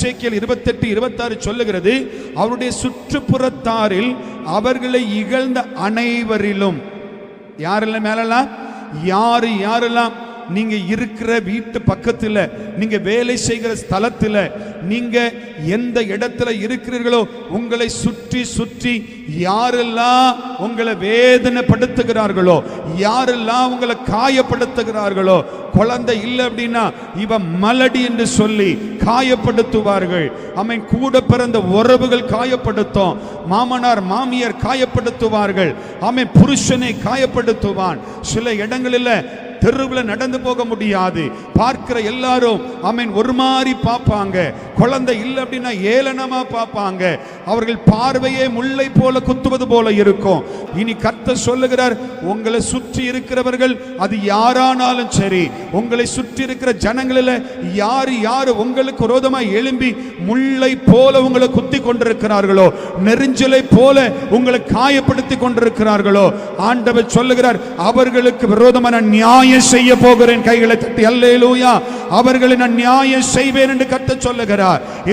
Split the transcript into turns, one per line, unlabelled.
எசேக்கியல் இருபத்தெட்டு இருபத்தாறு சொல்லுகிறது அவருடைய சுற்றுப்புறத்தாரில் அவர்களை இகழ்ந்த அனைவரிலும் யாரெல்லாம் மேலெல்லாம்? யாரு யாரெல்லாம்? நீங்க இருக்கிற வீட்டு பக்கத்துல நீங்க வேலை செய்கிற ஸ்தலத்துல நீங்க எந்த இடத்துல இருக்கிறீர்களோ உங்களை சுற்றி சுற்றி யாரெல்லாம் உங்களை வேதனைப்படுத்துகிறார்களோ யாரெல்லாம் உங்களை காயப்படுத்துகிறார்களோ குழந்தை இல்லை அப்படின்னா இவன் மலடி என்று சொல்லி காயப்படுத்துவார்கள். அவன் கூட பிறந்த உறவுகள் காயப்படுத்தும். மாமனார் மாமியார் காயப்படுத்துவார்கள். அவன் புருஷனை காயப்படுத்துவான். சில இடங்களில் தெருவில் நடந்து போக முடியாது. பார்க்கிற எல்லாரும் அமீன் ஒரு மாதிரி பார்ப்பாங்க. குழந்தை இல்லை அப்படின்னா ஏளனமா பார்ப்பாங்க. அவர்கள் பார்வையே முல்லை போல குத்துவது போல இருக்கும். இனி கத்த சொல்லுகிறார் உங்களை சுற்றி இருக்கிறவர்கள் அது யாரானாலும் சரி உங்களை சுற்றி இருக்கிற ஜனங்களில் யார் யார் உங்களுக்கு விரோதமாக எழும்பி முல்லை போல உங்களை குத்தி கொண்டிருக்கிறார்களோ நெருஞ்சலை போல உங்களை காயப்படுத்தி கொண்டிருக்கிறார்களோ ஆண்டவர் சொல்லுகிறார் அவர்களுக்கு விரோதமான நியாயம் செய்ய போகிறேன் கைகளை தட்டி அல்லேலூயா அவர்களை நான் நியாயம் செய்வேன் என்று கத்த சொல்லுகிறார். not